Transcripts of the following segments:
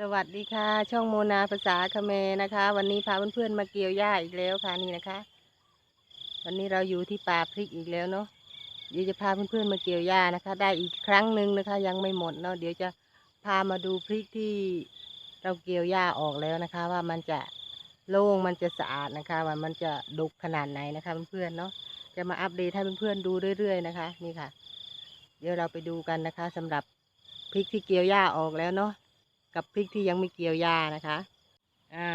สวัสดีค่ะ ช่องโมนาภาษาคเมนะคะ วันนี้พาเพื่อนๆมาเกี่ยวหญ้าอีกแล้วค่ะนี่นะคะ วันนี้เราอยู่ที่ป่าพริกอีกแล้วเนาะเดี๋ยวจะพาเพื่อนๆมาเกี่ยวหญ้านะคะ ได้อีกครั้งหนึ่งนะคะ ยังไม่หมดเนาะเดี๋ยวจะพามาดูพริกที่เราเกี่ยวหญ้าออกแล้วนะคะ ว่ามันจะโล่งมันจะสะอาดนะคะ ว่ามันจะดกขนาดไหนนะคะเพื่อนๆเนาะจะมาอัปเดตให้เพื่อนๆดูเรื่อยๆนะคะ นี่ค่ะ เดี๋ยวเราไปดูกันนะคะสำหรับพริกที่เกี่ยวหญ้าออกแล้วเนาะ กับพริกที่ยังไม่เกี่ยวหญ้านะคะ อ่า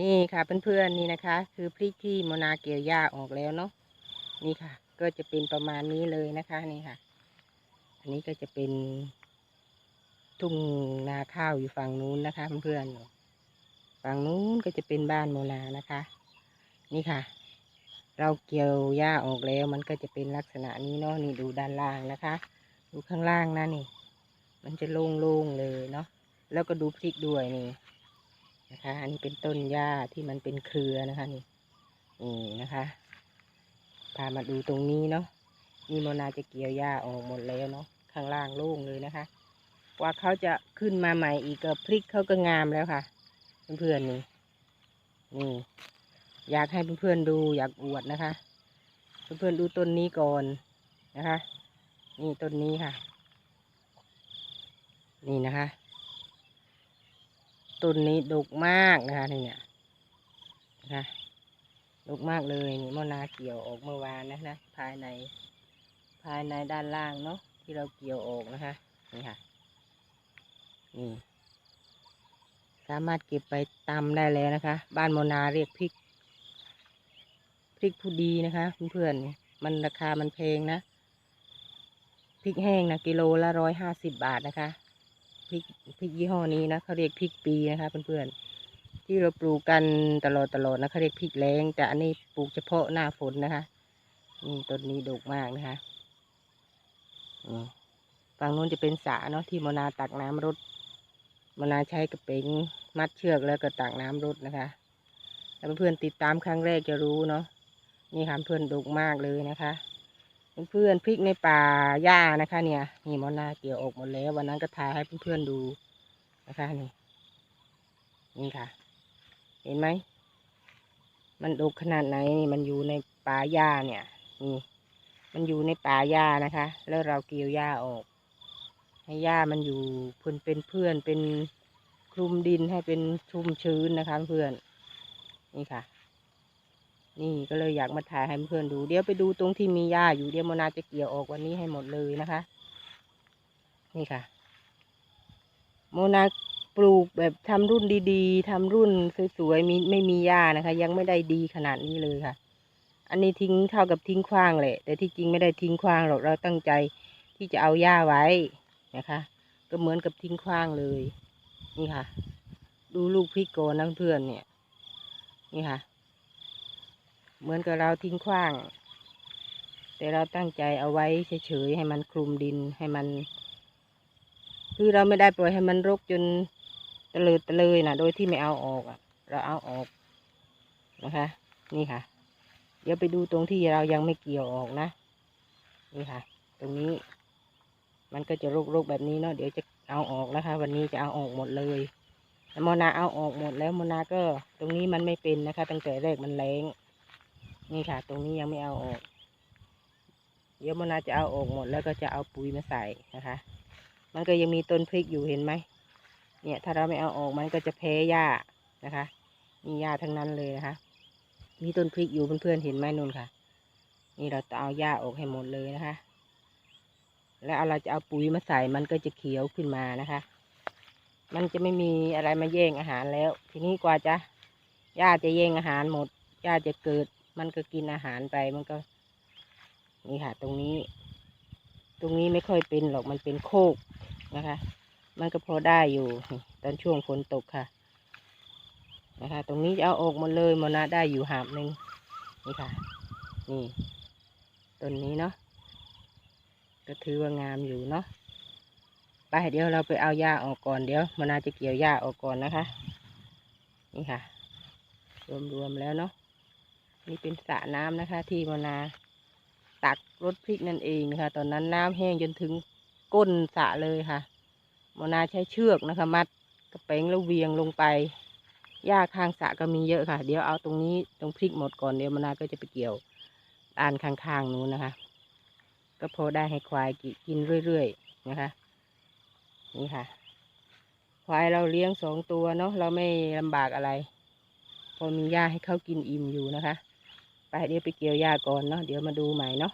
นี่ค่ะเพื่อนๆนี่นะคะ คือพริกที่โมนาเกี่ยวหญ้าออกแล้วเนาะ นี่ค่ะ ก็จะเป็นประมาณนี้เลยนะคะนี่ค่ะ อันนี้ก็จะเป็นทุ่งนาข้าวอยู่ฝั่งนู้นนะคะเพื่อนๆ ฝั่งนู้นก็จะเป็นบ้านโมนานะคะ นี่ค่ะ เราเกี่ยวหญ้าออกแล้ว มันก็จะเป็นลักษณะนี้เนาะนี่ดูด้านล่างนะคะ ดูข้างล่างนะนี่ มันจะโล่งๆเลยเนาะ แล้วก็ดูพริกด้วยนี่นะคะ อันนี้เป็นต้นหญ้าที่มันเป็นเครือนะคะนี่นี่นะคะ พามาดูตรงนี้เนาะนี่โมนาจะเกี่ยวหญ้าออกหมดแล้วเนาะข้างล่างโล่งเลยนะคะ ว่าเขาจะขึ้นมาใหม่อีกก็พริกเขาก็งามแล้วค่ะ เพื่อนๆนี่นี่อยากให้เพื่อนๆดูอยากอวดนะคะ เพื่อนๆดูต้นนี้ก่อนนะคะ นี่ต้นนี้ค่ะ นี่นะคะ ต้นนี้ดกมากนะคะนี่เนี่ยนะคะดกมากเลยนี่มะนาเกี่ยวออกเมื่อวานนะนะภายใน ภายในด้านล่างเนาะที่เราเกี่ยวออกนะคะนี่ค่ะนี่สามารถเก็บไปตำได้แล้วนะคะ บ้านโมนาเรียกพริก พริกผู้ดีนะคะเพื่อนๆมันราคามันแพงนะ พริกแห้งนะกิโลละร้อยห้าสิบบาทนะคะ พริกพริกยี่ห้อนี้นะเขาเรียกพริกปีนะคะเพื่อนๆที่เราปลูกกันตลอดตลอดนะเขาเรียกพริกแรงแต่อันนี้ปลูกเฉพาะหน้าฝนนะคะนี่ต้นนี้ดกมากนะคะฝั่งนู้นจะเป็นสระเนาะที่มนาตักน้ำรดมนาใช้กระเป๋งมัดเชือกแล้วก็ตักน้ำรดนะคะถ้าเพื่อนๆติดตามครั้งแรกจะรู้เนาะนี่ค่ะเพื่อนดกมากเลยนะคะ เพื่อนๆพริกในป่าหญ้านะคะ เนี่ยนี่มอนาเกี่ยวออกหมดแล้ววันนั้นก็ถ่ายให้เพื่อนๆดูนะคะนี่นี่ค่ะ เห็นไหมมันดกขนาดไหนนี่มันอยู่ในป่าหญ้าเนี่ยนี่มันอยู่ในป่าหญ้านะคะ แล้วเราเกี่ยวหญ้าออก ให้หญ้ามันอยู่เพื่อนเป็นเพื่อนเป็นคลุมดินให้เป็นชุ่มชื้นนะคะ เพื่อนนี่ค่ะ นี่ก็เลยอยากมาถ่ายให้เพื่อนดูเดี๋ยวไปดูตรงที่มีหญ้าอยู่เดี๋ยวโมนาจะเกี่ยวออกวันนี้ให้หมดเลยนะคะ นี่ค่ะ โมนาปลูกแบบทำรุ่นดีๆทำรุ่นสวยๆมีไม่มีหญ้านะคะ ยังไม่ได้ดีขนาดนี้เลยค่ะ อันนี้ทิ้งเท่ากับทิ้งขว้างแหละ แต่ที่จริงไม่ได้ทิ้งขว้างหรอกเราตั้งใจที่จะเอาหญ้าไว้นะคะ ก็เหมือนกับทิ้งขว้างเลย นี่ค่ะ ดูลูกพริกโกอนนะเพื่อนเนี่ย นี่ค่ะ เหมือนกับเราทิ้งขว้าง แต่เราตั้งใจเอาไว้เฉยๆให้มันคลุมดินให้มัน คือเราไม่ได้ปล่อยให้มันรกจนตะเลิดตะเลยนะโดยที่ไม่เอาออกอะเราเอาออกนะคะ นี่ค่ะ เดี๋ยวไปดูตรงที่เรายังไม่เกี่ยวออกนะ นี่ค่ะ ตรงนี้ มันก็จะรกๆแบบนี้เนาะเดี๋ยวจะเอาออกนะคะ วันนี้จะเอาออกหมดเลยแต่โมนาเอาออกหมดแล้วโมนาก็ตรงนี้มันไม่เป็นนะคะ ตั้งแต่แรกมันแรง นี่ค่ะ ตรงนี้ยังไม่เอาออก เดี๋ยวโมนาจะเอาออกหมดแล้วก็จะเอาปุ๋ยมาใส่นะคะ มันก็ยังมีต้นพริกอยู่เห็นไหม เนี่ยถ้าเราไม่เอาออกมันก็จะแพ้หญ้านะคะ มีหญ้าทั้งนั้นเลยนะคะ มีต้นพริกอยู่เพื่อนๆเห็นไหมนุ่นค่ะ นี่เราจะเอาหญ้าออกให้หมดเลยนะคะ แล้วเราจะเอาปุ๋ยมาใส่มันก็จะเขียวขึ้นมานะคะ มันจะไม่มีอะไรมาแย่งอาหารแล้ว ทีนี้กว่าจะหญ้าจะแย่งอาหารหมดหญ้าจะเกิด มันก็กินอาหารไปมันก็นี่ค่ะตรงนี้ ตรงนี้ไม่ค่อยเป็นหรอกมันเป็นโคกนะคะ มันก็พอได้อยู่ตอนช่วงฝนตกค่ะ นะคะ ตรงนี้จะเอาออกมดเลยมนาได้อยู่หาบหนึ่งนี่ค่ะ นี่ต้นนี้เนาะก็ถือว่างามอยู่เนาะไปเดี๋ยวเราไปเอาหญ้าออกก่อนเดี๋ยวมนาจะเกี่ยวหญ้าออกก่อนนะคะ นี่ค่ะ รวมๆแล้วเนาะ นี่เป็นสระน้ำนะคะ ที่มนาตักรถพริกนั่นเองนะคะ ตอนนั้นน้ำแห้งจนถึงก้นสระเลยค่ะโมนาใช้เชือกนะคะ มัดกระเป๋งแล้วเวียงลงไปหญ้าข้างสระก็มีเยอะค่ะ เดี๋ยวเอาตรงนี้ตรงพริกหมดก่อนเดี๋ยวมะนาก็จะไปเกี่ยวด้านข้างๆนู้นนะคะ ก็พอได้ให้ควายกินเรื่อยๆนะคะ นี่ค่ะ ควายเราเลี้ยงสองตัวเนาะเราไม่ลำบากอะไร พอมีหญ้าให้เขากินอิ่มอยู่นะคะ เดี๋ยวไปเกี่ยวหญ้าก่อนเนาะเดี๋ยวมาดูใหม่เนาะ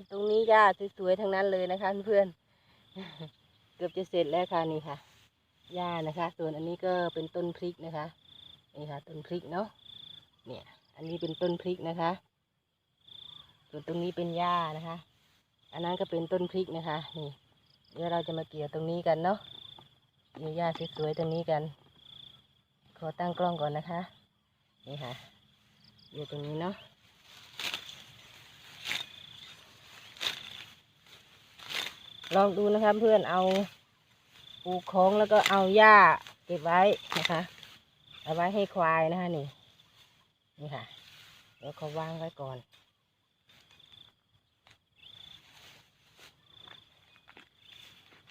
นตรงนี้หญ้าสวยๆทั้งนั้นเลยนะคะเพื่อนเกือบจะเสร็จแล้วค่ะนี่ค่ะหญ้านะคะ ส่วนอันนี้ก็เป็นต้นพริกนะคะนี่ค่ะต้นพริกเนาะเนี่ย อันนี้เป็นต้นพริกนะคะ ส่วนตรงนี้เป็นหญ้านะคะ อันนั้นก็เป็นต้นพริกนะคะนี่เดี๋ยวเราจะมาเกี่ยวตรงนี้กันเนาะเกี่ยวหญ้าสวยๆตรงนี้กัน ขอตั้งกล้องก่อนนะคะ นี่ค่ะเกี่ยวตรงนี้เนาะ ลองดูนะคะเพื่อนเอาปูโค้งแล้วก็เอาหญ้าเก็บไว้นะคะเอาไว้ให้ควายนะคะนี่นี่ค่ะเดี๋ยวเขาวางไว้ก่อน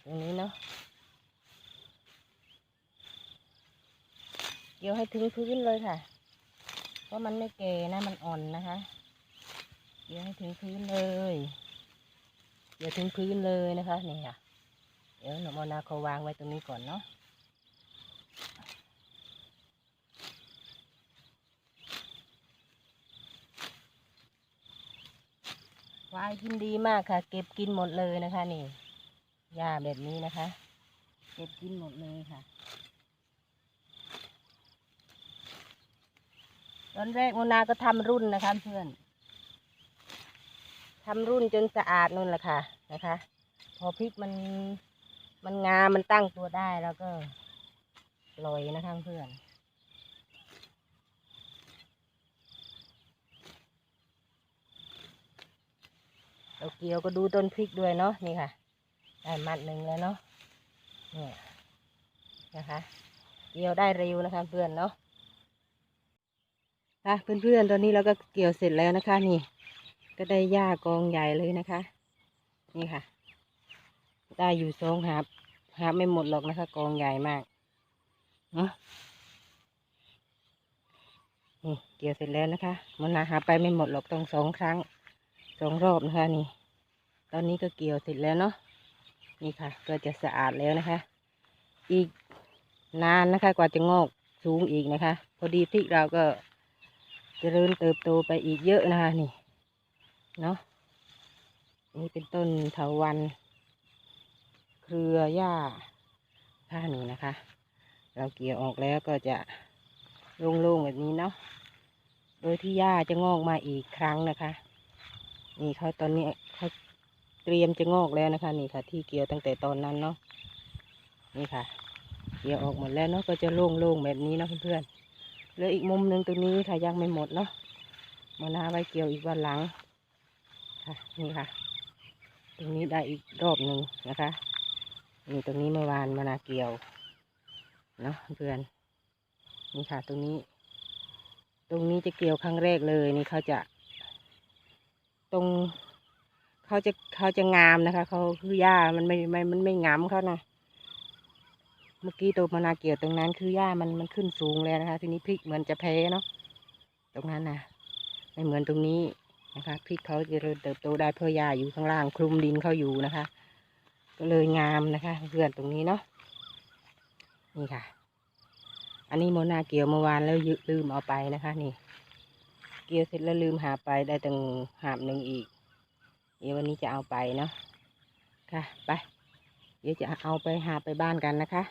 ตรงนี้เนาะเกี่ยวให้ถึงพื้นเลยค่ะ เพราะมันไม่แก่นะมันอ่อนนะคะเกี่ยวให้ถึงพื้นเลย เกี่ยวถึงพื้นเลยนะคะนี่ค่ะเดี๋ยวหนูมอนาเขาวางไว้ตรงนี้ก่อนเนาะวายกินดีมากค่ะ เก็บกินหมดเลยนะคะ นี่หญ้าแบบนี้นะคะ เก็บกินหมดเลยค่ะ ตอนแรกมนาก็ทำรุ่นนะคะเพื่อน ทำรุ่นจนสะอาดนู่นแหละค่ะนะคะ พอพริกมันมันงามมันตั้งตัวได้แล้วก็ลอยนะคะเพื่อนเราเกี่ยวก็ดูต้นพริกด้วยเนาะนี่ค่ะได้มัดหนึ่งแล้วเนาะเนี่ยนะคะ เกี่ยวได้เร็วนะคะเพื่อนเนาะค่ะเพื่อนๆตอนนี้เราก็เกี่ยวเสร็จแล้วนะคะนี่ ก็ได้หญ้ากองใหญ่เลยนะคะ นี่ค่ะ ได้อยู่สองหาบหาไม่หมดหรอกนะคะ กองใหญ่มากเนาะนี่เกี่ยวเสร็จแล้วนะคะ มันหาไปไม่หมดหรอกต้องสองครั้งสองรอบนะคะนี่ ตอนนี้ก็เกี่ยวเสร็จแล้วเนาะนี่ค่ะ ก็จะสะอาดแล้วนะคะ อีกนานนะคะ กว่าจะงอกสูงอีกนะคะ พอดีพริกเราก็จเจริญเติบโตไปอีกเยอะนะคะนี่ เนาะนี่เป็นต้นเถาวันเครือหญ้าท่านี้นะคะ เราเกี่ยวออกแล้วก็จะโล่งๆแบบนี้เนาะโดยที่หญ้าจะงอกมาอีกครั้งนะคะ นี่เขาตอนนี้เขาเตรียมจะงอกแล้วนะคะ นี่ค่ะ ที่เกี่ยวตั้งแต่ตอนนั้นเนาะนี่ค่ะ เกี่ยวออกหมดแล้วเนาะก็จะโล่งๆแบบนี้เนาะเพื่อนๆเหลืออีกมุมหนึ่งตรงนี้ค่ะยังไม่หมดเนาะมานาไว้เกี่ยวอีกวันหลัง ค่ะนี่ค่ะ ตรงนี้ได้อีกรอบหนึ่งนะคะนี่ตรงนี้เมื่อวานมานาเกี่ยวเนาะเพื่อนนี่ค่ะ ตรงนี้ ตรงนี้จะเกี่ยวครั้งแรกเลยนี่เขาจะ ตรงเขาจะเขาจะงามนะคะเขาคือหญ้ามันไม่ไม่มันไม่งามเขานะเมื่อกี้ตัวมะนาเกี่ยวตรงนั้นคือหญ้ามันมันขึ้นสูงแล้วนะคะ ทีนี้พริกเหมือนจะแพ้เนาะตรงนั้นนะไม่เหมือนตรงนี้ นะคะพริกเขาจะเริญเติบโตได้เพราะหญ้าอยู่ข้างล่างคลุมดินเขาอยู่นะคะ ก็เลยงามนะคะ เพื่อนตรงนี้เนาะนี่ค่ะ อันนี้โมนาเกี่ยวเมื่อวานแล้วลืมเอาไปนะคะนี่ เกี่ยวเสร็จแล้วลืมหาไปได้ตั้งหาบหนึ่งอีก เดี๋ยววันนี้จะเอาไปเนาะค่ะ ไป เดี๋ยวจะเอาไปหาไปบ้านกันนะคะ